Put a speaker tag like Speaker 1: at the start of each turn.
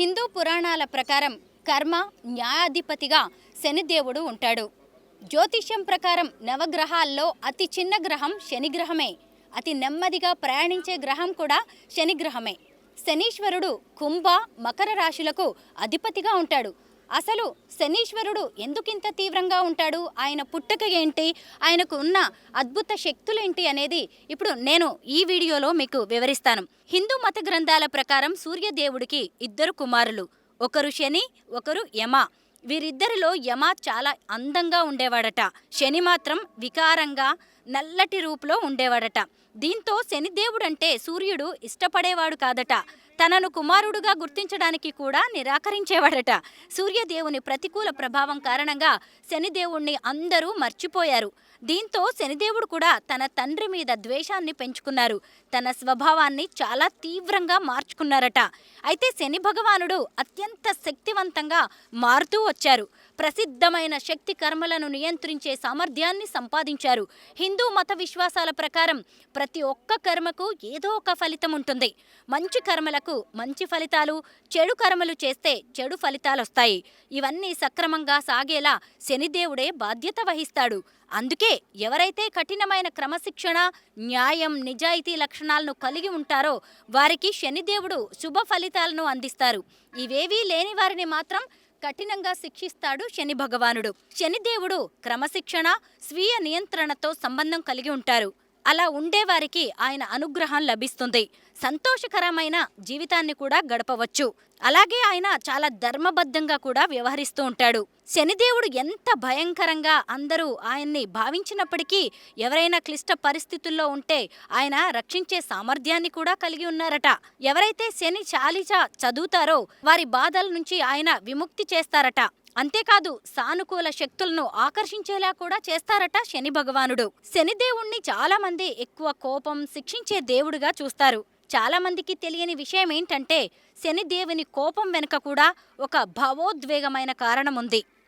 Speaker 1: హిందూ పురాణాల ప్రకారం కర్మ న్యాయాధిపతిగా శనిదేవుడు ఉంటాడు. జ్యోతిష్యం ప్రకారం నవగ్రహాల్లో అతి చిన్న గ్రహం శనిగ్రహమే. అతి నెమ్మదిగా ప్రయాణించే గ్రహం కూడా శనిగ్రహమే. శనీశ్వరుడు కుంభ మకర రాశులకు అధిపతిగా ఉంటాడు. అసలు శనీశ్వరుడు ఎందుకింత తీవ్రంగా ఉంటాడు? ఆయన పుట్టుక ఏంటి? ఆయనకు ఉన్న అద్భుత శక్తులేంటి అనేది ఇప్పుడు నేను ఈ వీడియోలో మీకు వివరిస్తాను. హిందూ మత గ్రంథాల ప్రకారం సూర్యదేవుడికి ఇద్దరు కుమారులు. ఒకరు శని ఒకరు యమ. వీరిద్దరిలో యమ చాలా అందంగా ఉండేవాడట. శని మాత్రం వికారంగా నల్లటి రూపులో ఉండేవాడట. దీంతో శనిదేవుడంటే సూర్యుడు ఇష్టపడేవాడు కాదట. తనను కుమారుడుగా గుర్తించడానికి కూడా నిరాకరించేవాడట. సూర్యదేవుని ప్రతికూల ప్రభావం కారణంగా శనిదేవుణ్ణి అందరూ మర్చిపోయారు. దీంతో శనిదేవుడు కూడా తన తండ్రి మీద ద్వేషాన్ని పెంచుకున్నారు. తన స్వభావాన్ని చాలా తీవ్రంగా మార్చుకున్నారట. అయితే శని భగవానుడు అత్యంత శక్తివంతంగా మారుతూ వచ్చారు. ప్రసిద్ధమైన శక్తి కర్మలను నియంత్రించే సామర్థ్యాన్ని సంపాదించారు. హిందూ మత విశ్వాసాల ప్రకారం ప్రతి ఒక్క కర్మకు ఏదో ఒక ఫలితం ఉంటుంది. మంచి కర్మలకు మంచి ఫలితాలు చెడు కర్మలు చేస్తే చెడు ఫలితాలు వస్తాయి ఇవన్నీ సక్రమంగా సాగేలా శనిదేవుడే బాధ్యత వహిస్తాడు. అందుకే ఎవరైతే కఠినమైన క్రమశిక్షణ న్యాయం నిజాయితీ లక్షణాలను కలిగి ఉంటారో వారికి శనిదేవుడు శుభ ఫలితాలను అందిస్తారు. ఇవేవీ లేని వారిని మాత్రం కఠినంగా శిక్షిస్తాడు శని భగవానుడు. శనిదేవుడు క్రమశిక్షణ స్వీయ నియంత్రణతో సంబంధం కలిగి ఉంటారు. అలా ఉండేవారికి ఆయన అనుగ్రహం లభిస్తుంది. సంతోషకరమైన జీవితాన్ని కూడా గడపవచ్చు. అలాగే ఆయన చాలా ధర్మబద్ధంగా కూడా వ్యవహరిస్తూ ఉంటాడు. శనిదేవుడు ఎంత భయంకరంగా అందరూ ఆయన్ని భావించినప్పటికీ ఎవరైనా క్లిష్ట పరిస్థితుల్లో ఉంటే ఆయన రక్షించే సామర్థ్యాన్ని కూడా కలిగి ఉన్నారట. ఎవరైతే శని చాలీచ చదువుతారో వారి బాధల నుంచి ఆయన విముక్తి చేస్తారట. అంతేకాదు సానుకూల శక్తులను ఆకర్షించేలా కూడా చేస్తారట శని భగవానుడు. శనిదేవుణ్ణి చాలా మంది ఎక్కువ కోపం శిక్షించే దేవుడిగా చూస్తారు. చాలా మందికి తెలియని విషయం ఏంటంటే శనిదేవుని కోపం వెనుక కూడా ఒక భావోద్వేగమైన కారణం ఉంది